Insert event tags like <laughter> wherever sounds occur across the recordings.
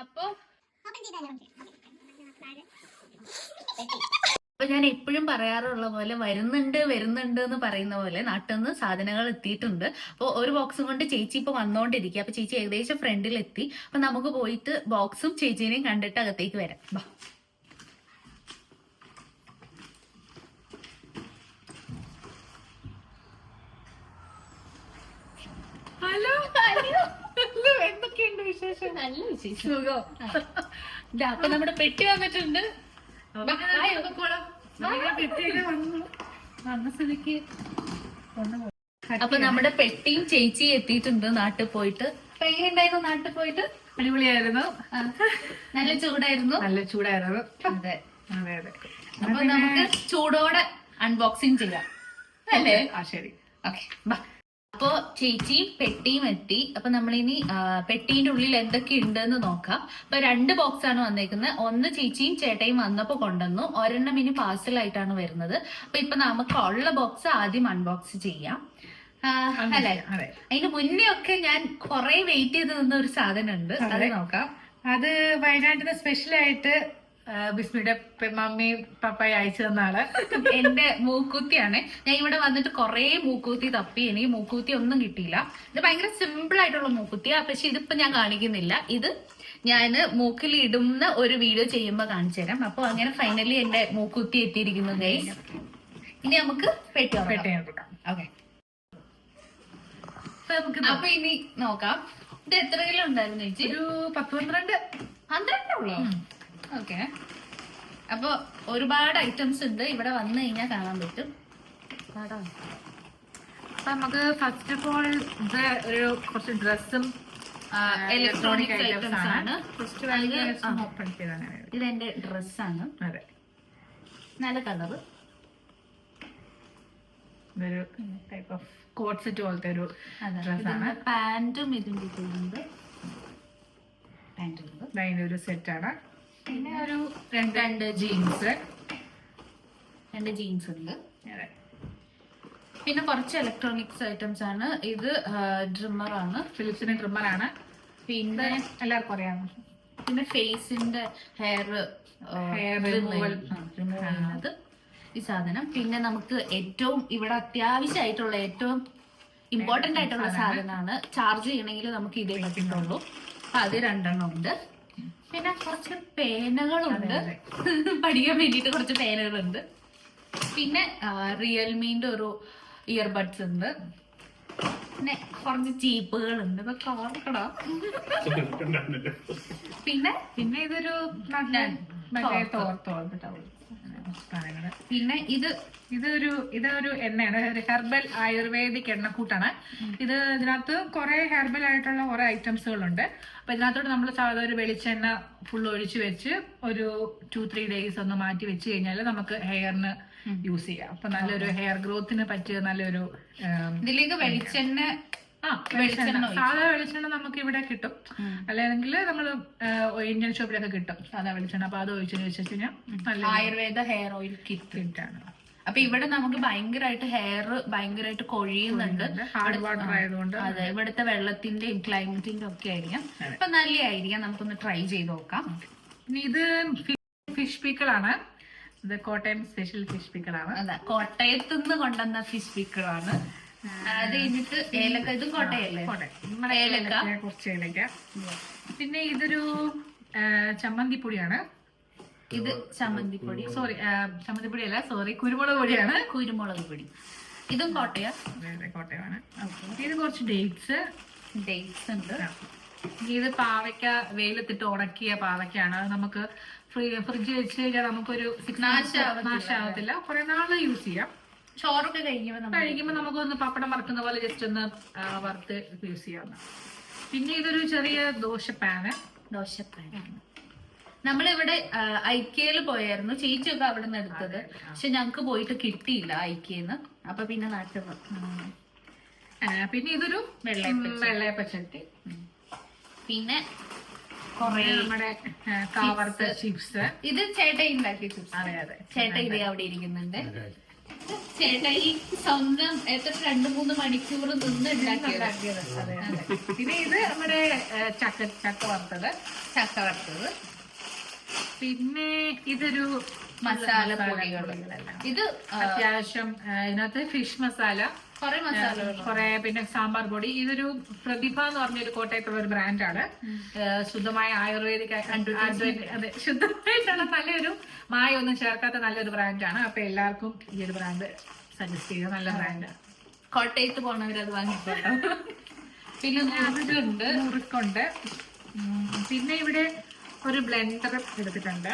അപ്പൊ അപ്പൊ ഞാൻ എപ്പോഴും പറയാറുള്ള പോലെ വരുന്നുണ്ട് വരുന്നുണ്ട് എന്ന് പറയുന്ന പോലെ നാട്ടിൽ നിന്ന് സാധനങ്ങൾ എത്തിയിട്ടുണ്ട്. അപ്പോൾ ഒരു ബോക്സും കൊണ്ട് ചേച്ചി ഇപ്പൊ വന്നോണ്ടിരിക്കുക. അപ്പൊ ചേച്ചി ഏകദേശം ഫ്രണ്ടിൽ എത്തി. അപ്പൊ നമുക്ക് പോയിട്ട് ബോക്സും ചേച്ചീനെയും കണ്ടിട്ട് അകത്തേക്ക് വരാം. ബാ ഹലോ. എന്തൊക്കെയുണ്ട് വിശേഷം? നല്ല വിശേഷം. സുഖം. ഇതാ, അപ്പൊ നമ്മുടെ പെട്ടി വന്നിട്ടുണ്ട്. ബാ, വന്നു. സ്ഥിതിക്ക്. അപ്പൊ നമ്മുടെ പെട്ടിയും ചേച്ചി എത്തിയിട്ടുണ്ട് നാട്ടിൽ പോയിട്ട്. അപ്പൊ എങ്ങനെയുണ്ടായിരുന്നു നാട്ടിൽ പോയിട്ട്? അടിപൊളിയായിരുന്നു. നല്ല ചൂടായിരുന്നു. നല്ല ചൂടായിരുന്നു. അതെ. അതെ അതെ. അപ്പൊ നമുക്ക് ചൂടോടെ അൺബോക്സിങ് ചെയ്യാം. അല്ലേ? ആ ശരി. ഓക്കെ അപ്പൊ ചേച്ചി പെട്ടിയും എത്തി. അപ്പൊ നമ്മളിനി പെട്ടീന്റെ ഉള്ളിൽ എന്തൊക്കെ ഉണ്ടെന്ന് നോക്കാം. അപ്പൊ രണ്ട് ബോക്സ് ആണ് വന്നേക്കുന്നത്. ഒന്ന് ചേച്ചിയും ചേട്ടയും വന്നപ്പോ കൊണ്ടുവന്നു. ഒരെണ്ണം ഇനി ആയിട്ടാണ് വരുന്നത്. അപ്പൊ ഇപ്പൊ നമുക്ക് ഉള്ള ബോക്സ് ആദ്യം അൺബോക്സ് ചെയ്യാം. അല്ലെ? അതെ. അതിന് മുന്നേ ഒക്കെ ഞാൻ കുറെ വെയിറ്റ് ചെയ്ത് നിന്ന ഒരു സാധനം ഉണ്ട് അത്. നോക്കാം. അത് വയനാട്ടിന് സ്പെഷ്യലായിട്ട് ബിസ്മിയുടെ മമ്മി പപ്പായി അയച്ചു തന്ന ആൾ. എന്റെ മൂക്കൂത്തിയാണ്. ഞാൻ ഇവിടെ വന്നിട്ട് കുറെ മൂക്കൂത്തി തപ്പി. എനിക്ക് മൂക്കൂത്തി ഒന്നും കിട്ടിയില്ല. ഇത് ഭയങ്കര സിമ്പിൾ ആയിട്ടുള്ള മൂക്കുത്തിയാ. പക്ഷെ ഇതിപ്പോ ഞാൻ കാണിക്കുന്നില്ല. ഇത് ഞാൻ മൂക്കിൽ ഇടുന്ന ഒരു വീഡിയോ ചെയ്യുമ്പോ കാണിച്ചു തരാം. അപ്പൊ അങ്ങനെ ഫൈനലി എന്റെ മൂക്കുത്തി എത്തിയിരിക്കുന്നു ഗൈസ് ഇനി നമുക്ക് പെട്ടി പെട്ടി ഓക്കെ അപ്പൊ ഇനി നോക്കാം. ഇത് എത്ര കിലോ ഉണ്ടായിരുന്നു ചേച്ചി? ഒരു പത്ത് പന്ത്രണ്ട്. പന്ത്രണ്ടേ ഉള്ളോ? ഓക്കെ. അപ്പോൾ ഒരുപാട് ഐറ്റംസ് ഉണ്ട്. ഇവിടെ വന്നു കഴിഞ്ഞാൽ കാണാൻ പറ്റും. അപ്പൊ നമുക്ക് ഫസ്റ്റ് ഓഫ് ഓൾ ഇത് ഒരു കുറച്ച് ഡ്രസ്സും ഇലക്ട്രോണിക് ഐറ്റംസ് ആണ്. ഫസ്റ്റ് എന്റെ ഡ്രസ്സാണ് അതെ നല്ല കളറ് ഇതൊരു ടൈപ്പ് ഓഫ് കോട്ട് സെറ്റ് പോലത്തെ ഒരു ഡ്രസ്സാണ് പാന്റും ഇതിന്റെ ഇതുണ്ട്. പാന്റ് ഉണ്ട്. ഒരു സെറ്റ് ആണ്. പിന്നെ ഒരു രണ്ട് രണ്ട് ജീൻസ് രണ്ട് ജീൻസ് ഉണ്ട്. അതെ. പിന്നെ കുറച്ച് ഇലക്ട്രോണിക്സ് ഐറ്റംസ് ആണ്. ഇത് ഡ്രിമ്മർ ആണ്. ഫിലിപ്സിന്റെ ട്രിമ്മറാണ് പിന്നെ എല്ലാവർക്കും അറിയാം. പിന്നെ ഫേസിന്റെ ഹെയർ ഹെയർ റിമൂവൽ റിമൂവ് ചെയ്യുന്നത് ഈ സാധനം. പിന്നെ നമുക്ക് ഏറ്റവും ഇവിടെ അത്യാവശ്യമായിട്ടുള്ള ഏറ്റവും ഇമ്പോർട്ടന്റ് ആയിട്ടുള്ള സാധനമാണ്. ചാർജ് ചെയ്യണമെങ്കിൽ നമുക്ക് ഇതേ പറ്റുന്നുള്ളൂ. അത് രണ്ടെണ്ണം ഉണ്ട്. പിന്നെ കുറച്ച് പേനകളുണ്ട്. <laughs> പഠിക്കാൻ വേണ്ടിട്ട് കുറച്ച് പേനകളുണ്ട്. പിന്നെ റിയൽമീന്റെ ഒരു ഇയർബഡ്സ് ഉണ്ട്. പിന്നെ കുറച്ച് ചീപ്പുകളുണ്ട് ഇതൊക്കെ ഓർക്കടാ <laughs> പിന്നെ പിന്നെ ഇതൊരു നല്ല മറ്റേ തോർത്ത്. സാധനങ്ങൾ പിന്നെ ഇത് ഇതൊരു ഇതൊരു എണ്ണയാണ്. ഒരു ഹെർബൽ ആയുർവേദിക് എണ്ണക്കൂട്ടാണ്. ഇത് ഇതിനകത്ത് കുറെ ഹെർബൽ ആയിട്ടുള്ള കുറെ ഐറ്റംസുകളുണ്ട്. അപ്പൊ ഇതിനകത്തോട്ട് നമ്മൾ സാധാരണ ഒരു വെളിച്ചെണ്ണ ഫുൾ ഒഴിച്ച് വെച്ച് ഒരു ടു ത്രീ ഡേയ്സ് ഒന്ന് മാറ്റി വെച്ച് കഴിഞ്ഞാൽ നമുക്ക് ഹെയറിന് യൂസ് ചെയ്യാം. അപ്പൊ നല്ലൊരു ഹെയർ ഗ്രോത്തിന് പറ്റിയ നല്ലൊരു ഇതിലേക്ക് വെളിച്ചെണ്ണ വെളിച്ചെണ്ണ സാധാ വെളിച്ചെണ്ണ നമുക്ക് ഇവിടെ കിട്ടും. അല്ലെങ്കിൽ നമ്മൾ ഇന്ത്യൻ ഷോപ്പിലൊക്കെ കിട്ടും സാധാ വെളിച്ചെണ്ണ. അപ്പൊ അത് ഒഴിച്ചു വെച്ച് കഴിഞ്ഞാൽ നല്ല ആയുർവേദ ഹെയർ ഓയിൽ കിറ്റ് കിറ്റാണ് അപ്പൊ ഇവിടെ നമുക്ക് ഭയങ്കരമായിട്ട് ഹെയർ ഭയങ്കരമായിട്ട് കൊഴിയുന്നുണ്ട്. ഹാർഡ് വാട്ടർ ആയതുകൊണ്ട്. അതെ ഇവിടുത്തെ വെള്ളത്തിന്റെയും ക്ലൈമറ്റിന്റെ ഒക്കെ ആയിരിക്കാം. അപ്പൊ നല്ലതായിരിക്കാം നമുക്കൊന്ന് ട്രൈ ചെയ്ത് നോക്കാം. പിന്നെ ഇത് ഫിഷ് പീക്കളാണ് ഇത് കോട്ടയം സ്പെഷ്യൽ ഫിഷ് പീക്കളാണ് അതെ കോട്ടയത്ത് നിന്ന് കൊണ്ടുവന്ന ഫിഷ് പിക്കിളാണ് അത് കഴിഞ്ഞിട്ട് ഏലക്ക ഇതും കോട്ടയല്ലേ? ഏലക്ക. കുറച്ച് ഏലക്ക. പിന്നെ ഇതൊരു ചമ്മന്തിപ്പൊടിയാണ്. ഇത് ചമ്മന്തിപ്പൊടി. സോറി ചമ്മന്തിപ്പൊടി അല്ല സോറി കുരുമുളക് പൊടിയാണ് കുരുമുളക് പൊടി. ഇതും കോട്ടയ. അതെ, അതെ, കോട്ടയമാണ്. ഇത് കുറച്ച് ഡേറ്റ്സ്. ഡേറ്റ്സ് ഉണ്ട്. ഇത് പാവയ്ക്ക വെയിലത്തിട്ട് ഉണക്കിയ പാവയ്ക്കാണ്. അത് നമുക്ക് ഫ്രിഡ്ജ് വെച്ച് കഴിഞ്ഞാൽ നമുക്കൊരു. നാശാവത്തില്ല. കുറെ നാൾ യൂസ് ചെയ്യാം. ചോറൊക്കെ കഴിക്കുമ്പോ നമ്മൾ കഴിക്കുമ്പോൾ നമുക്കൊന്ന് പപ്പടം വറുക്കുന്ന പോലെ ജസ്റ്റ് ഒന്ന് വറുത്ത് യൂസ് ചെയ്യാവുന്ന. പിന്നെ ഇതൊരു ചെറിയ ദോശ പാന് ദോശപ്പാനാണ് നമ്മളിവിടെ ഐക്യയിൽ പോയായിരുന്നു. ചേച്ചിയൊക്കെ അവിടെ നിന്ന് എടുത്തത് പക്ഷെ ഞങ്ങക്ക് പോയിട്ട് കിട്ടിയില്ല ഐക്യന്ന് അപ്പൊ പിന്നെ നാട്ടിൽ പിന്നെ ഇതൊരു വെള്ളയപ്പച്ചട്ടി. പിന്നെ കൊറേ നമ്മുടെ കാവർത്ത് ചിപ്സ്. ഇത് ചേട്ടായി ഉണ്ടാക്കിയ ചിപ്സ്. അതെ അതെ. ചേട്ടായി ഇത് അവിടെ ഇരിക്കുന്നുണ്ട്. ചേട്ടായി സ്വന്തം എത്ര രണ്ടു മൂന്ന് മണിക്കൂർ നിന്ന് ഉണ്ടാക്കിയത്. പിന്നെ ഇത് നമ്മുടെ ചക്ക ചക്ക വറുത്തത്. ചക്ക വറുത്തത്. പിന്നെ ഇതൊരു മസാല പൊടികൾ ഇത് അത്യാവശ്യം ഇതിനകത്ത് ഫിഷ് മസാല കൊറേ മസാല കുറെ പിന്നെ സാമ്പാർ പൊടി. ഇതൊരു പ്രതിഭ എന്ന് പറഞ്ഞൊരു കോട്ടയത്തുള്ള ഒരു ബ്രാൻഡാണ് ശുദ്ധമായ ആയുർവേദിക് ആയുർവേദ- അതെ ശുദ്ധമായിട്ടുള്ള നല്ലൊരു മായ ഒന്നും ചേർക്കാത്ത നല്ലൊരു ബ്രാൻഡാണ് അപ്പൊ എല്ലാവർക്കും ഈ ഒരു ബ്രാൻഡ് സജസ്റ്റ് ചെയ്ത നല്ല ബ്രാൻഡ് കോട്ടയത്ത് പോണവരത് വാങ്ങിക്കോട്ടോ. <laughs> പിന്നെ മുറുകുണ്ട് മുറുക്കുണ്ട് പിന്നെ ഇവിടെ ഒരു ബ്ലെൻഡർ എടുത്തിട്ടുണ്ട്.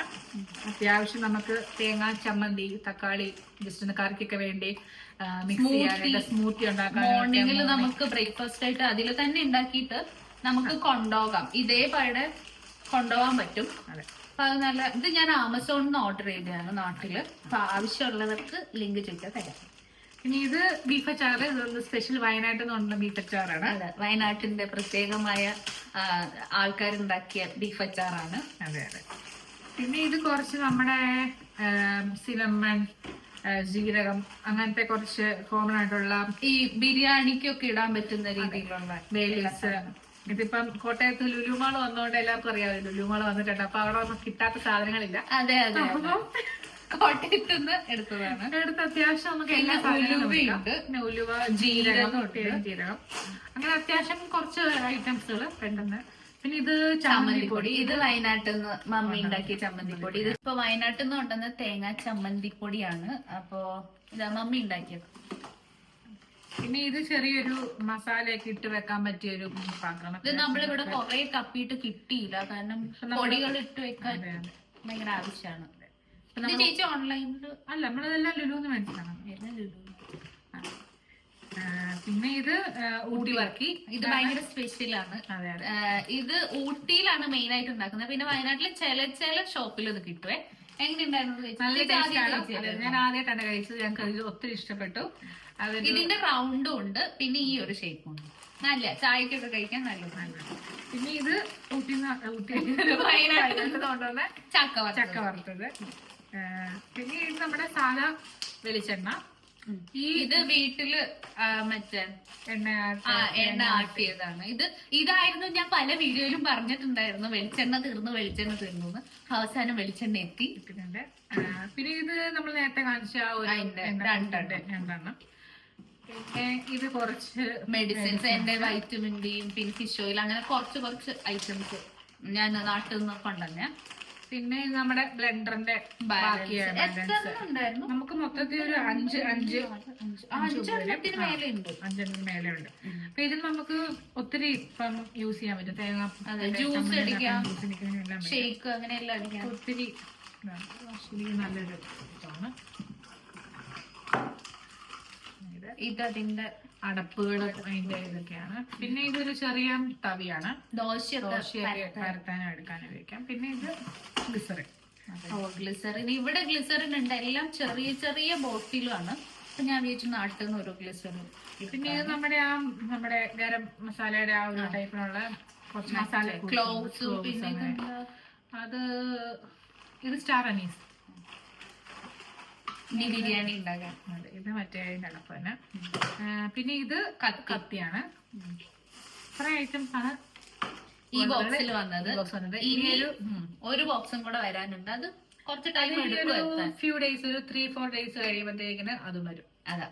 അത്യാവശ്യം നമുക്ക് തേങ്ങ ചമ്മന്തി തക്കാളി ജസ്റ്റ് ഒന്ന് കറിക്കൊക്കെ വേണ്ടി മിക്സ് ചെയ്യാനായിട്ട് സ്മൂത്തി ഉണ്ടാക്കാൻ മോർണിംഗിൽ നമുക്ക് ബ്രേക്ക്ഫാസ്റ്റ് ആയിട്ട് അതിൽ തന്നെ ഉണ്ടാക്കിയിട്ട് നമുക്ക് കൊണ്ടുപോകാം. ഇതേപോലെ കൊണ്ടുപോകാൻ പറ്റും. അതെ. അപ്പൊ അത് നല്ല ഇത് ഞാൻ ആമസോണിൽ നിന്ന് ഓർഡർ ചെയ്തതാണ് നാട്ടിൽ. അപ്പൊ ആവശ്യമുള്ളവർക്ക് ലിങ്ക് ചോദിച്ചാൽ തരാം. ഇനി ഇത് ബീഫ് അച്ചാറ് ഇതൊന്ന് സ്പെഷ്യൽ വയനാട്ടിൽ നിന്ന് കൊണ്ടുവന്ന ബീഫ് അച്ചാറാണ്. അതെ വയനാട്ടിന്റെ പ്രത്യേകമായ ആൾക്കാരുണ്ടാക്കിയ ബീഫ് അച്ചാറാണ്. അതെ അതെ. പിന്നെ ഇത് കുറച്ച് നമ്മുടെ സിനമ്മൺ ജീരകം അങ്ങനത്തെ കുറച്ച് കോമൺ ആയിട്ടുള്ള ഈ ബിരിയാണിക്കൊക്കെ ഇടാൻ പറ്റുന്ന രീതിയിലുള്ള ബേലീസ് ഇതിപ്പം കോട്ടയത്ത് ലുലുമാൾ വന്നോണ്ട് എല്ലാവർക്കും അറിയാമല്ലോ ലുലുമാൾ വന്നിട്ടുണ്ട്. അപ്പൊ അവിടെ കിട്ടാത്ത സാധനങ്ങളില്ല. അതെ അതെ. കോട്ടയത്ത് നിന്ന് എടുത്തതാണ്. എടുത്ത് അത്യാവശ്യം നമുക്ക് എല്ലാ പിന്നെ ഉലുവയുണ്ട്. ഉലുവ ജീരകം ജീരകം അങ്ങനെ അത്യാവശ്യം കുറച്ച് ഐറ്റംസുകൾ പെട്ടെന്ന്. പിന്നെ ഇത് ചമ്മന്തിപ്പൊടി. ഇത് വയനാട്ടിൽ നിന്ന് മമ്മി ഉണ്ടാക്കിയ ചമ്മന്തിപ്പൊടി. ഇത് ഇപ്പൊ വയനാട്ടിൽ നിന്ന് കൊണ്ടുവന്ന തേങ്ങ ചമ്മന്തിപ്പൊടിയാണ്. അപ്പോ ഇതാ മമ്മി ഉണ്ടാക്കിയത്. പിന്നെ ഇത് ചെറിയൊരു മസാലയൊക്കെ ഇട്ട് വെക്കാൻ പറ്റിയ ഒരു പാത്രം ഇത് നമ്മളിവിടെ കൊറേ കപ്പിയിട്ട് കിട്ടിയില്ല. കാരണം പൊടികൾ ഇട്ട് വെക്കാൻ. ഭയങ്കര ആവശ്യമാണ്. ഇത് ചേച്ചി ഓൺലൈനിൽ അല്ല നമ്മളതെല്ലാം ലുലുന്ന് മേടിച്ചതാണ്. പിന്നെ ഇത് ഊട്ടി വർക്കി. ഇത് ഭയങ്കര സ്പെഷ്യലാണ് ഇത് ഊട്ടിയിലാണ് മെയിൻ ആയിട്ട് ഉണ്ടാക്കുന്നത്. പിന്നെ വയനാട്ടിൽ ചില ചില ഷോപ്പിൽ ഇത് കിട്ടുവേ? നല്ല ചേച്ചി ടേസ്റ്റ് ആദ്യം ആണ്. കഴിച്ചതല്ലേ? ഞാൻ ആദ്യമായിട്ടാണ് കഴിച്ചത്. ഞങ്ങൾക്ക് അതിൽ ഒത്തിരി ഇഷ്ടപ്പെട്ടു. ഇതിന്റെ റൗണ്ടും ഉണ്ട്. പിന്നെ ഈ ഒരു ഷേപ്പും ഉണ്ട്. നല്ല ചായക്കൊക്കെ കഴിക്കാൻ നല്ലതാണ്. പിന്നെ ഇത് ഊട്ടി ഊട്ടി വയനാട്ടിൽ കൊണ്ടുവന്ന ചക്ക. ചക്ക വറുത്തത്. പിന്നെ ഇത് നമ്മുടെ സാധാ വെളിച്ചെണ്ണ. ഈ ഇത് വീട്ടിൽ മറ്റേ എണ്ണ ആ എണ്ണ ആട്ടിയതാണ്. ഇത് ഇതായിരുന്നു ഞാൻ പല വീഡിയോയിലും പറഞ്ഞിട്ടുണ്ടായിരുന്നു. വെളിച്ചെണ്ണ തീർന്നു വെളിച്ചെണ്ണ തീർന്നു അവസാനം വെളിച്ചെണ്ണ എത്തി. ഇട്ടിട്ടുണ്ട്. പിന്നെ ഇത് നമ്മൾ നേരത്തെ കാണിച്ച രണ്ടെണ്ണം. രണ്ടെണ്ണം. പിന്നെ ഇത് കുറച്ച് മെഡിസിൻസ് എന്റെ വൈറ്റമിൻ ഡിയും പിന്നെ ഫിഷ് ഓയിൽ അങ്ങനെ കുറച്ച് കുറച്ച് ഐറ്റംസ് ഞാൻ നാട്ടിൽ നിന്ന് കൊണ്ടുവന്നെ പിന്നെ ഇത് നമ്മുടെ ബ്ലെൻഡറിന്റെ ബാക്കിയാണ് ബാലൻസ് നമുക്ക് മൊത്തത്തിൽ ഒരു അഞ്ച് അഞ്ച് അഞ്ചെണ്ണത്തിന് മേലെ ഉണ്ട് അഞ്ചെണ്ണം മേലെ ഉണ്ട് അപ്പൊ ഇതിൽ നമുക്ക് ഒത്തിരി ഇപ്പം യൂസ് ചെയ്യാൻ പറ്റും. തേങ്ങ ജ്യൂസ് അടിക്കാം. ഷേക്ക് അങ്ങനെ എല്ലാം അടിക്കാൻ ഒത്തിരി നല്ലൊരു ഇതാണ്. ഇത് ഇതതിന്റെ അടപ്പുകൾ അതിന്റെ ഇതൊക്കെയാണ്. പിന്നെ ഇതൊരു ചെറിയ തവിയാണ്. ദോശ ദോശയൊക്കെ പരത്താനും എടുക്കാനും ഉപയോഗിക്കാം. പിന്നെ ഇത് ഗ്ലിസറിൻ ഓ ഗ്ലിസറിൻ ഇവിടെ ഗ്ലിസറിൻ ഉണ്ട്. എല്ലാം ചെറിയ ചെറിയ ബോട്ടിലാണ് അപ്പൊ ഞാൻ വിചാരിച്ചു നാട്ടിൽ നിന്ന് ഒരു ഗ്ലിസറിൻ പിന്നെ ഇത് നമ്മുടെ ആ നമ്മുടെ ഗരം മസാലയുടെ ആ ഒരു ടൈപ്പിലുള്ള കുറച്ച് മസാല ക്ലോവ്സ് പിന്നെ? അത് ഇത് സ്റ്റാർ അനീസ്. ഇനി ബിരിയാണി ഉണ്ടാക്കാൻ ഇത് മറ്റേ അതിന്റെ അടപ്പ് തന്നെ പിന്നെ ഇത് കത്തിയാണ്. കുറെ ഐറ്റംസ് ആണ് ഈ ബോക്സിൽ വന്നത്. ഇനി ഒരു ബോക്സും കൂടെ വരാനുണ്ട്. അത് കുറച്ച് ടൈം എടുക്കും ഫ്യൂ ഡേയ്സ് ഒരു ത്രീ ഫോർ ഡേയ്സ് കഴിയുമ്പോഴത്തേക്കിന് അതും വരും. അതാ.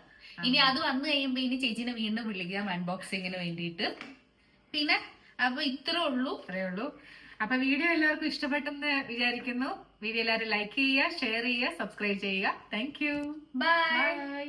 ഇനി അത് വന്നു കഴിയുമ്പോ ഇനി ചേച്ചിനെ വീണ്ടും വിളിക്കാം അൺബോക്സിങ്ങിന് വേണ്ടിയിട്ട്. പിന്നെ അപ്പൊ ഇത്രേ ഉള്ളൂ. അത്രേ ഉള്ളൂ. അപ്പൊ വീഡിയോ എല്ലാവർക്കും ഇഷ്ടപ്പെട്ടെന്ന് വിചാരിക്കുന്നു. വീഡിയോ എല്ലാവരും ലൈക്ക് ചെയ്യുക ഷെയർ ചെയ്യുക സബ്സ്ക്രൈബ് ചെയ്യുക. Thank you by